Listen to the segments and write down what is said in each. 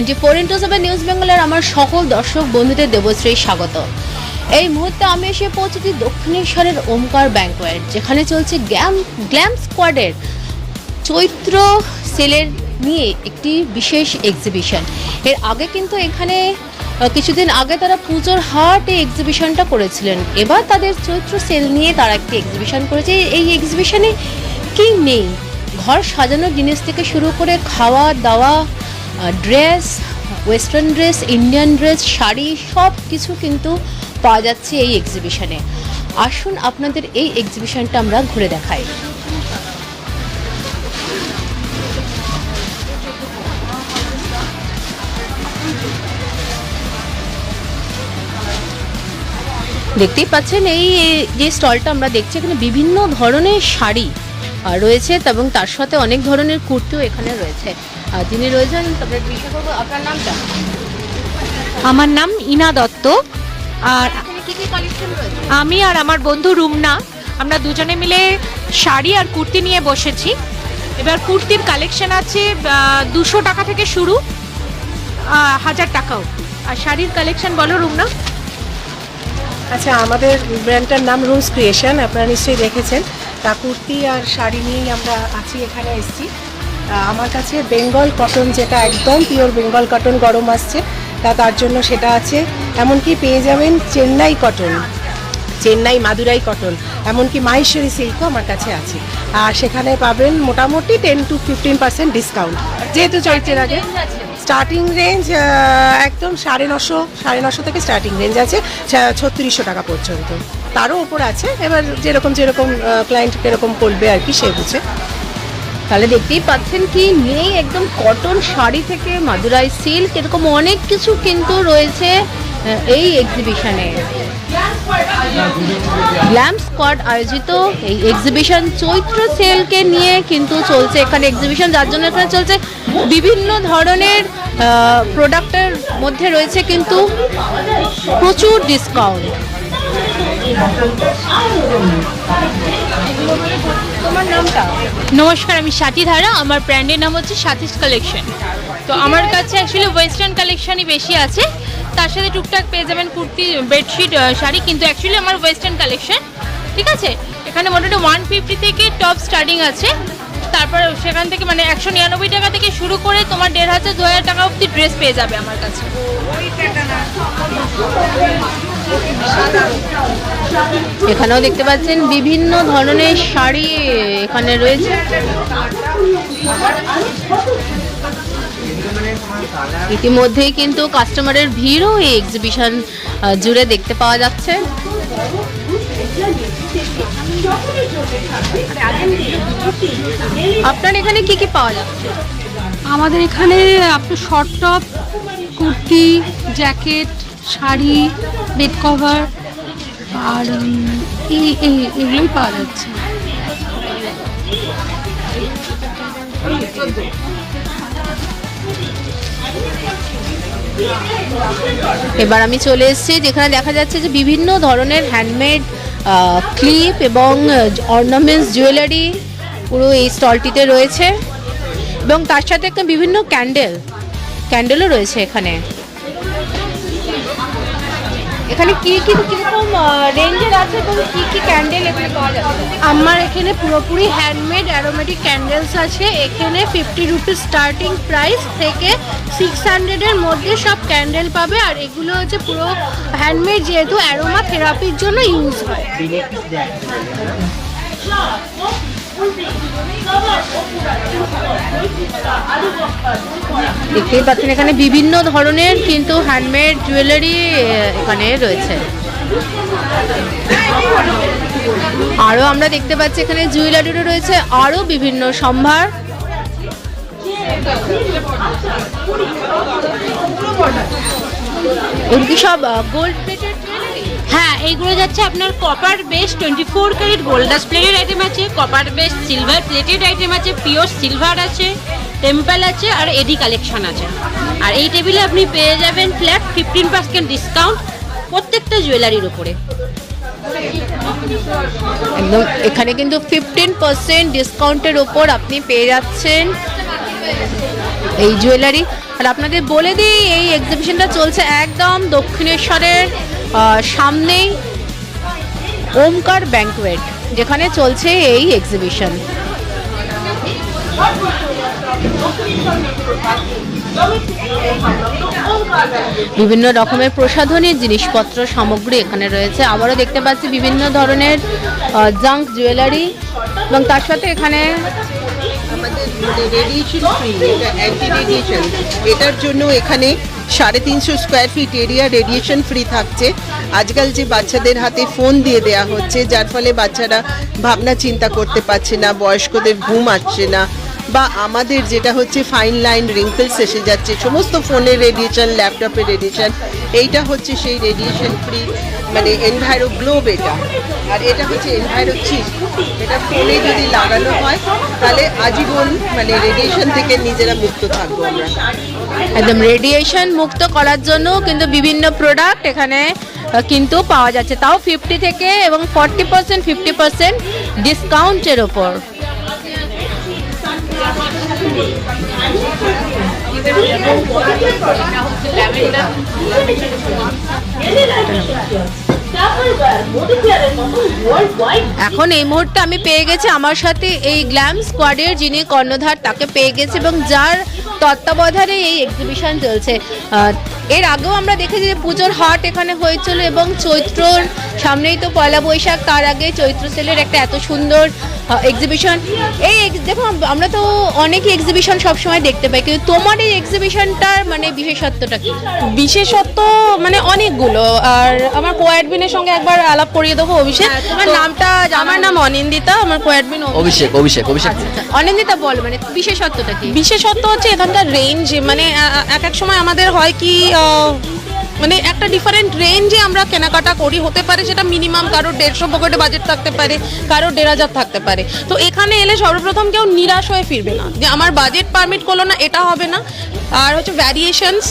Twenty four into seven news বেঙ্গলের আমার সকল দর্শক বন্ধুদের দেবশ্রী স্বাগত। এই মুহূর্তে আমি এসে পৌঁছেছি দক্ষিণেশ্বরের ওমকার ব্যাঙ্কোয়েট যেখানে চলছে গ্যাম, গ্ল্যাম স্কোয়াডের চৈত্র সেলের নিয়ে একটি বিশেষ এক্সিবিশন এর আগে কিন্তু এখানে কিছুদিন আগে তারা পুজোর হাট এই এক্সিবিশনটা করেছিলেন। এবার তাদের চৈত্র সেল নিয়ে তারা একটি এক্সিবিশন করেছে। এই এক্সিবিশনে কি নেই? ঘর সাজানোর জিনিস থেকে শুরু করে খাওয়া দাওয়া dress western dress Indian dress sari, সব কিছু কিন্তু পাওয়া যাচ্ছে এই এক্সিবিশনে আসুন আপনাদের এই এক্সিবিশনটা আমরা ঘুরে দেখাই। দেখতেই পাচ্ছেন, এই যে স্টলটা আমরা দেখছি, এখানে বিভিন্ন ধরনের শাড়ি রয়েছে এবং তার সাথে অনেক ধরনের কুর্তিও এখানে রয়েছে। আর যিনি রয়েছেন তারপরে জিজ্ঞাসা করব আপনার নামটা? আমার নাম ইনা দত্ত। আর এখানে কি কি কালেকশন রয়েছে? আমি আর আমার বন্ধু রুমনা আমরা দুজনে মিলে শাড়ি আর কুর্তি নিয়ে বসেছি। এবার কুর্তির কালেকশন আছে দুশো টাকা থেকে শুরু হাজার টাকাও। আর শাড়ির কালেকশন বলো রুমনা। আচ্ছা আমাদের ব্র্যান্ডটার নাম রুমস ক্রিয়েশন আপনারা নিশ্চয়ই দেখেছেন। তা কুর্তি আর শাড়ি নিয়েই আমরা আছি, এখানে এসেছি। আমার কাছে বেঙ্গল কটন যেটা একদম পিওর বেঙ্গল কটন গরম আসছে, তা তার জন্য সেটা আছে। এমনকি পেয়ে যাবেন চেন্নাই কটন, চেন্নাই মাদুরাই কটন, এমনকি মাহেশ্বরী সিল্কও আমার কাছে আছে। আর সেখানে পাবেন মোটামুটি ten to fifteen percent discount যেহেতু চৈত্রের আগে স্টার্টিং রেঞ্জ একদম সাড়ে নশো সাড়ে নশো থেকে স্টার্টিং রেঞ্জ আছে, ছত্রিশশো টাকা পর্যন্ত। তারও ওপর আছে। এবার যেরকম যেরকম ক্লায়েন্ট কীরকম করবে আর কি, সে বুঝে। তাহলে দেখতেই পাচ্ছেন কি, নেই একদম কটন শাড়ি থেকে মাদুরাই সিল্ক এরকম অনেক কিছু কিন্তু রয়েছে এই এক্সিবিশনে গ্ল্যাম স্কোয়াড আয়োজিত এই এক্সিবিশন চৈত্র সেলকে নিয়ে কিন্তু চলছে এখানে এক্সিবিশন যার জন্য এখানে চলছে বিভিন্ন ধরনের প্রোডাক্টের মধ্যে রয়েছে কিন্তু প্রচুর ডিসকাউন্ট নমস্কার, আমি সাথী ধারা আমার ব্র্যান্ডের নাম হচ্ছে সাথীস কালেকশন তো আমার কাছে অ্যাকচুয়ালি ওয়েস্টার্ন কালেকশনই বেশি আছে। তার সাথে টুকটাক পেয়ে যাবেন কুর্তি বেডশিট শাড়ি। কিন্তু অ্যাকচুয়ালি আমার ওয়েস্টার্ন কালেকশন ঠিক আছে? এখানে মোটামুটি ওয়ান ফিফটি থেকে টপ স্টার্টিং আছে। তারপর সেখান থেকে মানে একশো নিরানব্বই টাকা থেকে শুরু করে তোমার দেড় হাজার, দু হাজার টাকা অবধি ড্রেস পেয়ে যাবে আমার কাছে। এখানেও দেখতে পাচ্ছেন বিভিন্ন ধরনের শাড়ি এখানে রয়েছে। ইতিমধ্যেই কিন্তু কাস্টমারের ভিড়ও এই এক্সিবিশন জুড়ে দেখতে পাওয়া যাচ্ছে। আপনার এখানে কি কি পাওয়া যাচ্ছে? আমাদের এখানে আপনার short top kurti jacket sari bed cover আর এগুলোই পাওয়া যাচ্ছে। এবার আমি চলে এসেছি, যেখানে দেখা যাচ্ছে যে বিভিন্ন ধরনের হ্যান্ডমেড ক্লিপ এবং অর্নামেন্টস জুয়েলারি পুরো এই স্টলটিতে রয়েছে। এবং তার সাথে একটা বিভিন্ন ক্যান্ডেল ক্যান্ডেলও রয়েছে এখানে। এখানে কি কি কীরকম রেঞ্জের আছে এবং কি কি ক্যান্ডেল এখানে পাওয়া যাচ্ছে? আমার এখানে পুরোপুরি হ্যান্ডমেড অ্যারোমেটিক ক্যান্ডেলস আছে। এখানে ফিফটি রুপিস স্টার্টিং প্রাইস থেকে সিক্স হান্ড্রেডের মধ্যে সব ক্যান্ডেল পাবে। আর এগুলো হচ্ছে পুরো হ্যান্ডমেড যেহেতু অ্যারোমা থেরাপির জন্য ইউজ হয়। দেখতেই পাচ্ছেন, এখানে বিভিন্ন ধরনের কিন্তু হ্যান্ডমেড জুয়েলারি এখানে রয়েছে। আরও আমরা দেখতে পাচ্ছি, এখানে জুয়েলারিরও রয়েছে আরও বিভিন্ন সম্ভার। এগুলো সব গোল্ড হ্যাঁ এইগুলো যাচ্ছে আপনার copper base twenty four carat গোল্ডাস plated item আছে copper base silver plated item আছে পিওর সিলভার আছে টেম্পল আছে আর এডি কালেকশন আছে। আর এই টেবিলে আপনি পেয়ে যাবেন ফ্ল্যাট ফিফটিন পার্সেন্ট ডিসকাউন্ট প্রত্যেকটা জুয়েলারির উপরে। একদম, এখানে কিন্তু ফিফটিন পার্সেন্ট ডিসকাউন্টের ওপর আপনি পেয়ে যাচ্ছেন এই জুয়েলারি আর আপনাদের বলে দিই, এই এক্সিবিশনটা চলছে একদম দক্ষিণেশ্বরের সামনেই ওমকার ব্যাংকুয়েট যেখানে চলছে এই এক্সিবিশন বিভিন্ন রকমের প্রসাধনী জিনিসপত্র, সামগ্রী এখানে রয়েছে। আবারও দেখতে পাচ্ছি বিভিন্ন ধরনের জাঙ্ক জুয়েলারি এবং তার সাথে এখানে আমাদের রেডিয়েশন ফ্রি এটা অ্যান্টি রেডিয়েশন এটার জন্য এখানে সাড়ে তিনশো square feet area radiation free থাকছে। আজকাল যে বাচ্চাদের হাতে ফোন দিয়ে দেয়া হচ্ছে, যার ফলে বাচ্চারা ভাবনা চিন্তা করতে পারছে না, বয়স্কদের ঘুম আসছে না। বা আমাদের যেটা হচ্ছে ফাইন লাইন রিঙ্কলস এসে যাচ্ছে, সমস্ত ফোনের রেডিয়েশন ল্যাপটপের রেডিয়েশন এইটা হচ্ছে সেই রেডিয়েশন ফ্রি মানে এনভায়রো গ্লোব এটা। আর এটা হচ্ছে এনভায়রো চিপ এটা ফোনে যদি লাগানো হয়, তাহলে আজীবন মানে রেডিয়েশন থেকে নিজেরা মুক্ত থাকব আমরা। একদম রেডিয়েশন মুক্ত করার জন্য কিন্তু বিভিন্ন প্রোডাক্ট এখানে কিন্তু পাওয়া যাচ্ছে। তাও ফিফটি থেকে এবং ফর্টি পার্সেন্ট ফিফটি পার্সেন্ট ডিসকাউন্টের ওপর। এখন এই মুহূর্তে আমি পেয়ে গেছি আমার সাথে এই গ্ল্যাম স্কোয়াডের যিনি কর্ণধার, তাকে পেয়ে গেছি এবং যার তত্ত্বাবধানে এই এক্সিবিশন চলছে। এর আগেও আমরা দেখেছি যে পুজোর হাট এখানে হয়েছিল এবং চৈত্রর সামনেই তো পয়লা বৈশাখ তার আগে চৈত্র সেলের একটা এত সুন্দর এক্সিবিশন এই দেখো আমরা তো অনেক এক্সিবিশন সবসময় দেখতে পাই কিন্তু তোমার এই এক্সিবিশনটার মানে বিশেষত্বটা কি? বিশেষত্ব মানে অনেকগুলো। আর আমার কো অ্যাডমিনের সঙ্গে একবার আলাপ করিয়ে দেবো অভিষেক। হ্যাঁ, তোমার নামটা আমার নাম অনিন্দিতা আমার কোয়াডবিন অভিষেক। অভিষেক অভিষেক অনিন্দিতা বল মানে বিশেষত্বটা কি? বিশেষত্ব হচ্ছে এখানকার রেঞ্জ মানে এক এক সময় আমাদের হয় কি মানে একটা ডিফারেন্ট রেঞ্জে আমরা কেনাকাটা করি। হতে পারে সেটা মিনিমাম কারোর দেড়শো পকেটে বাজেট থাকতে পারে কারও দেড় হাজার থাকতে পারে। তো এখানে এলে সর্বপ্রথম কেউ নিরাশ হয়ে ফিরবে না। যে আমার বাজেট পারমিট করল না, এটা হবে না। আর হচ্ছে ভ্যারিয়েশনস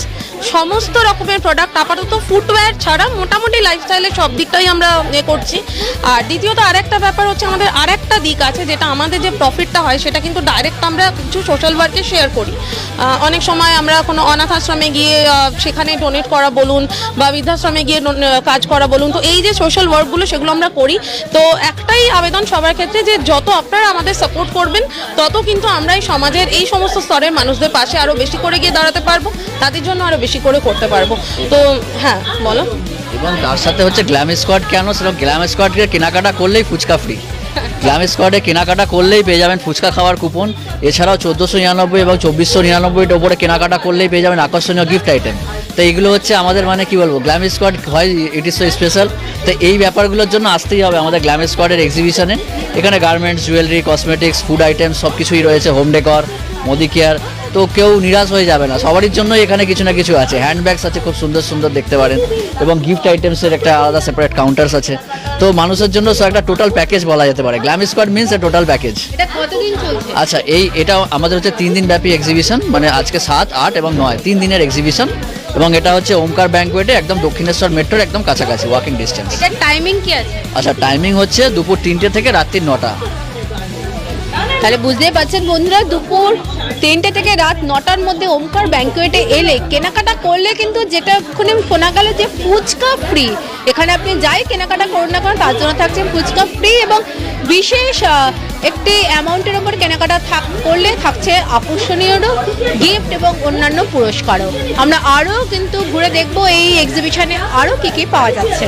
সমস্ত রকমের প্রোডাক্ট আপাতত ফুটওয়্যার ছাড়া মোটামুটি লাইফস্টাইলের সব দিকটাই আমরা এ করছি। আর দ্বিতীয়ত আরেকটা ব্যাপার হচ্ছে আমাদের আরেকটা দিক আছে, যেটা আমাদের যে প্রফিটটা হয়, সেটা কিন্তু ডাইরেক্ট আমরা কিছু সোশ্যাল ওয়ার্কে শেয়ার করি। অনেক সময় আমরা কোনো অনাথ আশ্রমে গিয়ে সেখানে ডোনেট করা বলুন বা বৃদ্ধাশ্রমে গিয়ে কাজ করা বলুন, তো এই যে সোশ্যাল ওয়ার্কগুলো সেগুলো আমরা করি। তো একটাই আবেদন সবার ক্ষেত্রে যে যত আপনারা আমাদের সাপোর্ট করবেন, তত কিন্তু আমরা এই সমাজের এই সমস্ত স্তরের মানুষদের পাশে আরও বেশি করে গিয়ে দাঁড়াতে পারব। তাদের জন্য আরও বেশি করে করতে পারব। তো হ্যাঁ বলো। এবং তার সাথে হচ্ছে গ্ল্যাম স্কোয়াড কেন? সেরকম গ্ল্যাম স্কোয়াডকে কেনাকাটা করলেই ফুচকা ফ্রি গ্ল্যাম স্কোয়াডে কেনাকাটা করলেই পেয়ে যাবেন ফুচকা খাওয়ার কুপন এছাড়াও চোদ্দোশো নিরানব্বই এবং চব্বিশশো নিরানব্বইয়ের ওপরে কেনাকাটা করলেই পেয়ে যাবেন আকর্ষণীয় গিফট আইটেম তো এইগুলো হচ্ছে আমাদের মানে কি বলব, গ্ল্যাম স্কোয়াড হয় ইট ইজ সো স্পেশাল তো এই ব্যাপারগুলোর জন্য আসতেই হবে আমাদের গ্ল্যাম স্কোয়াডের এক্সিবিশনে এখানে garments jewellery cosmetics food item সব কিছুই রয়েছে হোম ডেকর মোদি কেয়ার তো কেউ নিরাশ হয়ে যাবে না। সবারই জন্য এখানে কিছু না কিছু আছে। হ্যান্ডব্যাগস আছে খুব সুন্দর সুন্দর দেখতে পারেন। এবং গিফট আইটেমসের একটা আলাদা সেপারেট কাউন্টার্স আছে। তো মানুষের জন্য একটা টোটাল প্যাকেজ বলা যেতে পারে। Glam squad means a total package এটা কতদিন চলছে? আচ্ছা এই এটা আমাদের হচ্ছে তিন দিন ব্যাপী এক্সিবিশন মানে আজকে সাত আট এবং নয়। তিন দিনের এক্সিবিশন এবং এটা হচ্ছে ওমকার ব্যাঙ্কুয়েটে একদম দক্ষিণেশ্বর মেট্রোর একদম কাছাকাছি ওয়াকিং ডিস্টেন্স টাইমিং কি আছে? আচ্ছা টাইমিং হচ্ছে দুপুর তিনটে থেকে রাত্রির নটা। তাহলে বুঝতেই পারছেন বন্ধুরা, দুপুর তিনটে থেকে রাত নটার মধ্যে ওমকার ব্যাংকুয়েটে এলে কেনাকাটা করলে কিন্তু যেটা এক্ষুনি শোনা গেল যে ফুচকা ফ্রি এখানে আপনি যাই কেনাকাটা করুন না কেন, তার জন্য থাকছে ফুচকা ফ্রি এবং বিশেষ একটি অ্যামাউন্টের ওপর কেনাকাটা থাক, করলে থাকছে আকর্ষণীয় গিফট এবং অন্যান্য পুরস্কারও। আমরা আরও কিন্তু ঘুরে দেখব এই এক্সিবিশনে আরও কী কী পাওয়া যাচ্ছে।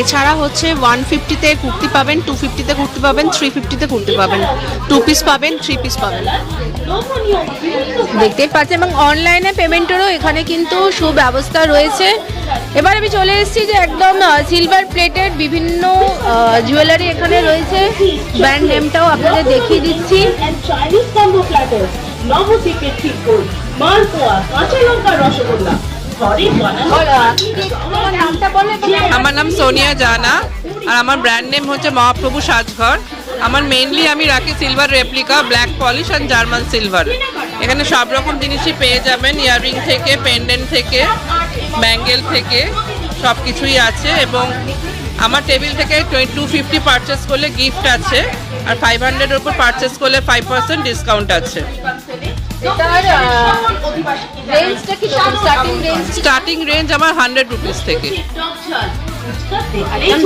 এছাড়া হচ্ছে ওয়ান ফিফটিতে কুর্তি পাবেন টু ফিফটিতে কুর্তি পাবেন থ্রি ফিফটিতে কুর্তি পাবেন। টু পিস পাবেন থ্রি পিস পাবেন। দেখতেই পাচ্ছেন এবং অনলাইনে পেমেন্টেরও এখানে কিন্তু সুব্যবস্থা রয়েছে। এবার আমি চলে এসেছি যে একদম সিলভার প্লেটেড বিভিন্ন জুয়েলারি এখানে রয়েছে। ব্র্যান্ড নেমটাও আপনাদের দেখিয়ে দিচ্ছি। নবদ্বীপের মালপোয়া, কাঁচা লঙ্কার রসগোল্লা, আমার নাম সোনিয়া জানা আর আমার ব্র্যান্ড নেম হচ্ছে মহাপ্রভু সাজঘর। আমার মেনলি আমি রাখি silver replica black polish and German silver এখানে সব রকম জিনিসই পেয়ে যাবেন ইয়াররিং থেকে পেন্ডেন্ট থেকে ব্যাঙ্গেল থেকে সব কিছুই আছে এবং আমার টেবিল থেকে টু ফিফটি পারচেস করলে গিফট আছে আর ফাইভ হান্ড্রেডের উপর পারচেস করলে ফাইভ পার্সেন্ট ডিসকাউন্ট আছে। স্টার্টিং রেঞ্জ আমার হান্ড্রেড রুপিস থেকে।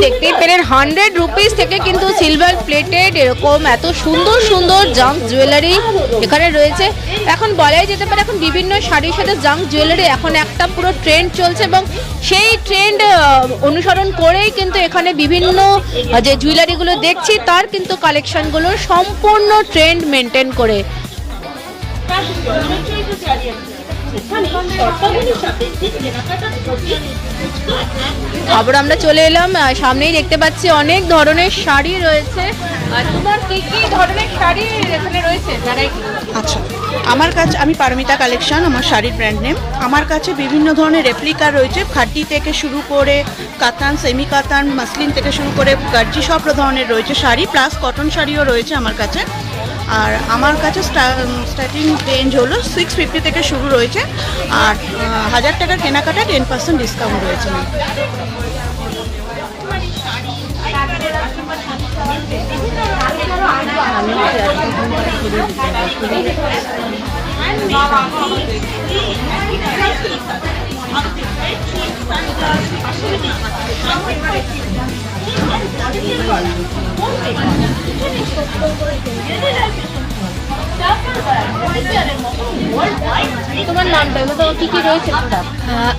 দেখতেই পেলেন হান্ড্রেড রুপিস থেকে কিন্তু সিলভার প্লেটেড এরকম এত সুন্দর সুন্দর জাঙ্ক জুয়েলারি এখানে রয়েছে। এখন বলাই যেতে পারে, এখন বিভিন্ন শাড়ির সাথে জাঙ্ক জুয়েলারি এখন একটা পুরো ট্রেন্ড চলছে এবং সেই ট্রেন্ড অনুসরণ করেই কিন্তু এখানে বিভিন্ন যে জুয়েলারিগুলো দেখছি, তার কিন্তু কালেকশনগুলো সম্পূর্ণ ট্রেন্ড মেনটেন করে আবার আমরা চলে এলাম সামনেই দেখতে পাচ্ছি অনেক ধরনের শাড়ি রয়েছে। তোমার কি কি ধরনের শাড়ি এখানে রয়েছে? আচ্ছা আমার কাছে, আমি পারমিতা কালেকশন, আমার শাড়ির ব্র্যান্ড নেম আমার কাছে বিভিন্ন ধরনের রেপ্লিকা রয়েছে খাড্ডি থেকে শুরু করে কাতান সেমি কাতান মাসলিন থেকে শুরু করে গার্জি সব ধরনের রয়েছে শাড়ি প্লাস কটন শাড়িও রয়েছে আমার কাছে। আর আমার কাছে স্টার্টিং রেঞ্জ হলো সিক্স ফিফটি থেকে শুরু রয়েছে আর হাজার টাকার কেনাকাটা টেন পার্সেন্ট ডিসকাউন্ট রয়েছে। তোমার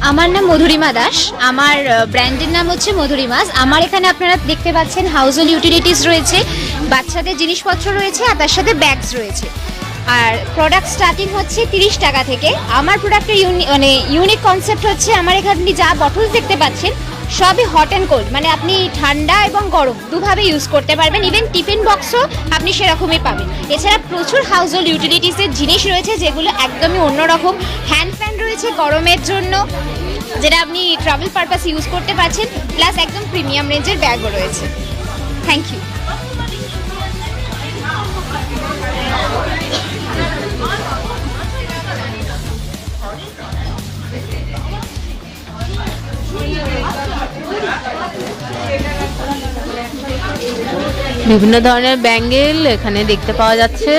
আমার নাম মধুরিমা দাস। আমার ব্র্যান্ডের নাম হচ্ছে মধুরিমাস। আমার এখানে আপনারা দেখতে পাচ্ছেন হাউস হোল্ড ইউটিলিটিস রয়েছে, বাচ্চাদের জিনিসপত্র রয়েছে, আর তার সাথে ব্যাগস রয়েছে। আর প্রোডাক্ট স্টার্টিং হচ্ছে তিরিশ টাকা থেকে। আমার প্রোডাক্টের মানে ইউনিক কনসেপ্ট হচ্ছে, আমার এখানে যা বটলস দেখতে পাচ্ছেন সবই হট অ্যান্ড কোল্ড মানে আপনি ঠান্ডা এবং গরম দুভাবে ইউজ করতে পারবেন। ইভেন টিফিন বক্সও আপনি সেরকমই পাবেন। এছাড়া প্রচুর হাউস হোল্ড ইউটিলিটিসের জিনিস রয়েছে যেগুলো একদমই অন্যরকম। হ্যান্ড ফ্যান রয়েছে গরমের জন্য, যেটা আপনি ট্রাভেল পারপাস ইউজ করতে পারছেন প্লাস একদম প্রিমিয়াম রেঞ্জের ব্যাগও রয়েছে। থ্যাংক ইউ বিভিন্ন ধরনের ব্যাঙ্গেল এখানে দেখতে পাওয়া যাচ্ছে।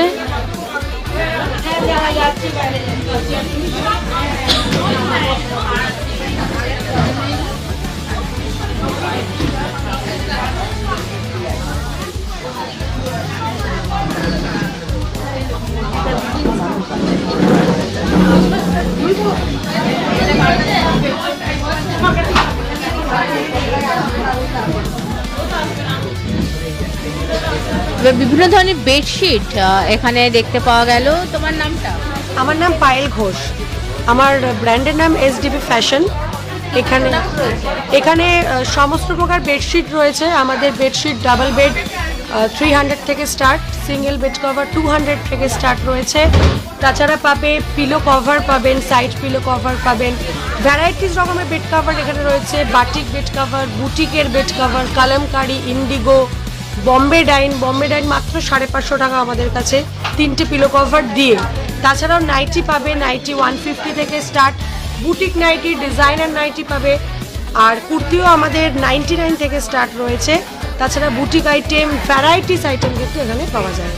বিভিন্ন ধরনের বেডশিট এখানে দেখতে পাওয়া গেল। তোমার নামটা? আমার নাম পায়েল ঘোষ। আমার ব্র্যান্ডের নাম এস ডিবি ফ্যাশন এখানে এখানে সমস্ত প্রকার বেডশিট রয়েছে। আমাদের bedsheet double bed three hundred থেকে start single bed cover two hundred থেকে স্টার্ট রয়েছে। তাছাড়া পাবে পিলো কভার পাবেন সাইড পিলো কভার পাবেন। ভ্যারাইটিস রকমের বেড কভার এখানে রয়েছে batik bed cover বুটিকের bed cover Kalamkari indigo Bombay Dyeing Bombay Dyeing মাত্র সাড়ে পাঁচশো টাকা আমাদের কাছে তিনটে পিলো কভার দিয়ে। তাছাড়াও নাইটি পাবে নাইটি ওয়ান ফিফটি থেকে start boutique nighty designer nighty পাবে। আর কুর্তিও আমাদের নাইনটি নাইন থেকে স্টার্ট রয়েছে। তাছাড়া বুটিক আইটেম ভ্যারাইটিস আইটেম কিন্তু এখানে পাওয়া যায়।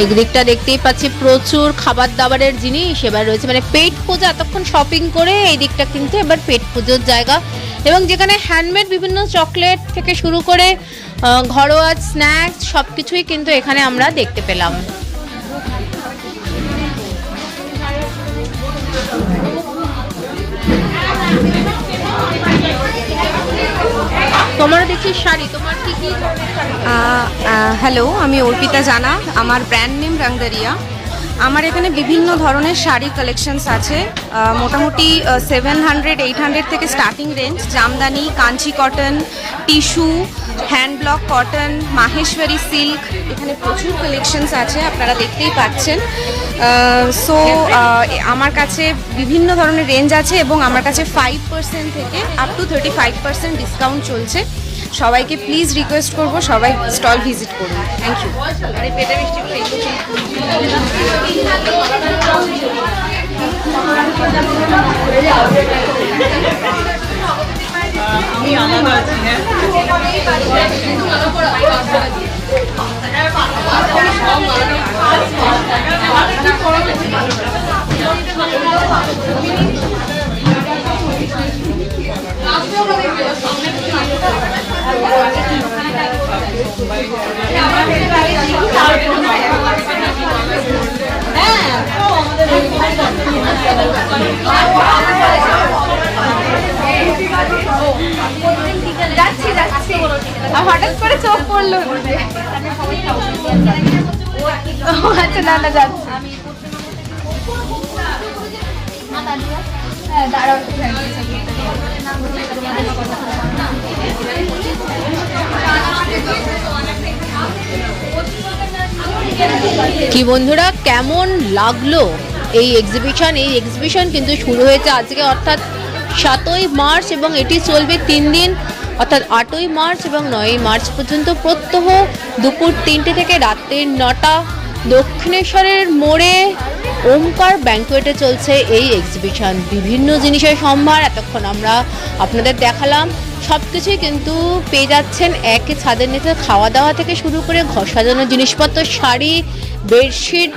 এই দিকটা দেখতেই পাচ্ছি প্রচুর খাবার দাবারের জিনিস। এবার রয়েছে মানে পেট পুজো, এতক্ষণ শপিং করে এই দিকটা কিন্তু এবার পেট পুজোর জায়গা। এবং যেখানে হ্যান্ডমেড বিভিন্ন চকলেট থেকে শুরু করে ঘরোয়া স্ন্যাক্স সব কিছুই কিন্তু এখানে আমরা দেখতে পেলাম। তোমারও দেখি শাড়ি তোমার কি কি? হ্যালো আমি অর্পিতা জানা আমার ব্র্যান্ড নেম রংদারিয়া। আমার এখানে বিভিন্ন ধরনের শাড়ির কালেকশনস আছে। মোটামুটি সেভেন হান্ড্রেড এইট হান্ড্রেড থেকে starting range Jamdani, Kanchi cotton tissue hand block cotton Maheshwari silk এখানে প্রচুর কালেকশনস আছে, আপনারা দেখতেই পাচ্ছেন। সো আমার কাছে বিভিন্ন ধরনের রেঞ্জ আছে এবং আমার কাছে ফাইভ পার্সেন্ট থেকে up to thirty five percent discount চলছে। সবাইকে প্লিজ রিকোয়েস্ট করব সবাই স্টল ভিজিট করুন। থ্যাংক ইউ এই পেটে মিষ্টি হঠাৎ করে চোখ পড়ল। আচ্ছা না না যাচ্ছে। কি বন্ধুরা, কেমন লাগল এই এক্সিবিশন এই এক্সিবিশন কিন্তু শুরু হয়েছে আজকে, অর্থাৎ সাতই মার্চ এবং এটি চলবে তিন দিন, অর্থাৎ আটই মার্চ এবং নয়ই মার্চ পর্যন্ত প্রত্যহ দুপুর তিনটে থেকে রাত্রির নটা দক্ষিণেশ্বরের মোড়ে ওমকার ব্যাঙ্কুয়েটে চলছে এই এক্সিবিশন বিভিন্ন জিনিসের সম্ভার, এতক্ষণ আমরা আপনাদের দেখালাম। সব কিছুই কিন্তু পেয়ে যাচ্ছেন একই ছাদের নিচে খাওয়া দাওয়া থেকে শুরু করে ঘর সাজানোর জিনিসপত্র, শাড়ি, বেডশিট,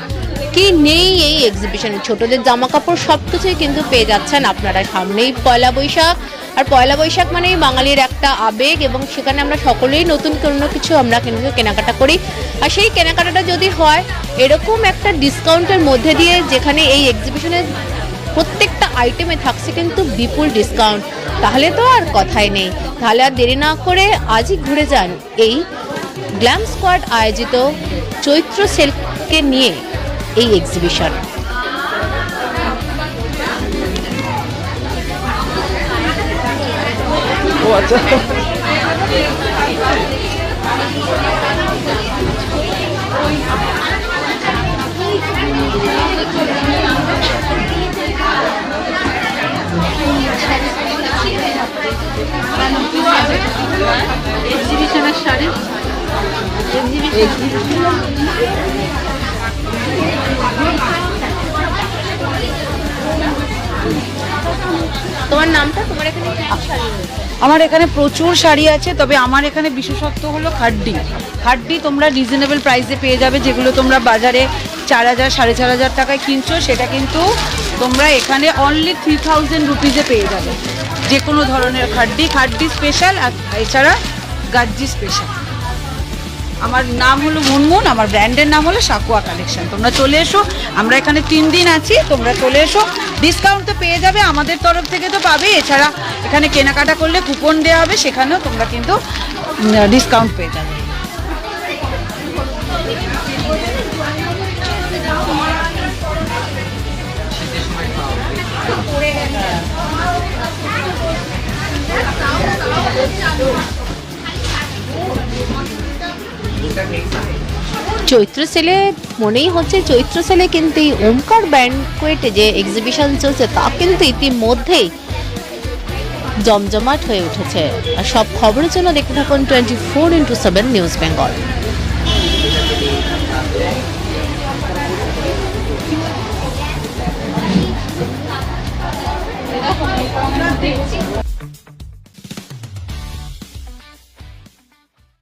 কি নেই এই এক্সিবিশনে ছোটদের জামা কাপড় সব কিছুই কিন্তু পেয়ে যাচ্ছেন আপনারা সামনেই পয়লা বৈশাখ। আর পয়লা বৈশাখ মানেই বাঙালির একটা আবেগ এবং সেখানে আমরা সকলেই নতুন কোনো কিছু আমরা কিন্তু কেনাকাটা করি। আর সেই কেনাকাটাটা যদি হয়, এরকম একটা ডিসকাউন্টের মধ্যে দিয়ে যেখানে এই এক্সিবিশনের প্রত্যেকটা আইটেমে থাকছে কিন্তু বিপুল ডিসকাউন্ট তাহলে তো আর কথাই নেই। তাহলে আর দেরি না করে আজই ঘুরে যান এই গ্ল্যাম স্কোয়াড আয়োজিত চৈত্র সেলকে নিয়ে এই এক্সিবিশন এক্সিবিশনের শাড়ি। তোমার নামটা? তোমার এখানে শাড়ি রয়েছে? আমার এখানে প্রচুর শাড়ি আছে, তবে আমার এখানে বিশেষত্ব হলো খাড্ডি। খাড্ডি তোমরা রিজনেবল প্রাইসে পেয়ে যাবে, যেগুলো তোমরা বাজারে চার হাজার, সাড়ে চার হাজার টাকায় কিনছো, সেটা কিন্তু তোমরা এখানে অনলি থ্রি থাউজেন্ড রুপিজে পেয়ে যাবে। যে কোনো ধরনের খাড্ডি খাড্ডি স্পেশাল আর এছাড়া গাজ্জি স্পেশাল আমার নাম হলো মুনমুন, আমার ব্র্যান্ডের নাম হলো সাকুয়া কালেকশন। তোমরা চলে এসো, আমরা এখানে তিন দিন আছি, তোমরা চলে এসো। ডিসকাউন্ট তো পেয়ে যাবে, আমাদের তরফ থেকে তো পাবে। এছাড়া এখানে কেনাকাটা করলে কুপন দেওয়া হবে, সেখানেও তোমরা কিন্তু ডিসকাউন্ট পেয়ে যাবে। চৈত্র সেলে মনেই হচ্ছে চৈত্র সেলে কিন্তু এই ওমকার ব্যান্ডকোয়েটে যে এক্সিবিশন চলছে, তা কিন্তু ইতিমধ্যেই জমজমাট হয়ে উঠেছে। আর সব খবরের জন্য দেখতে থাকুন twenty four into seven news Bengal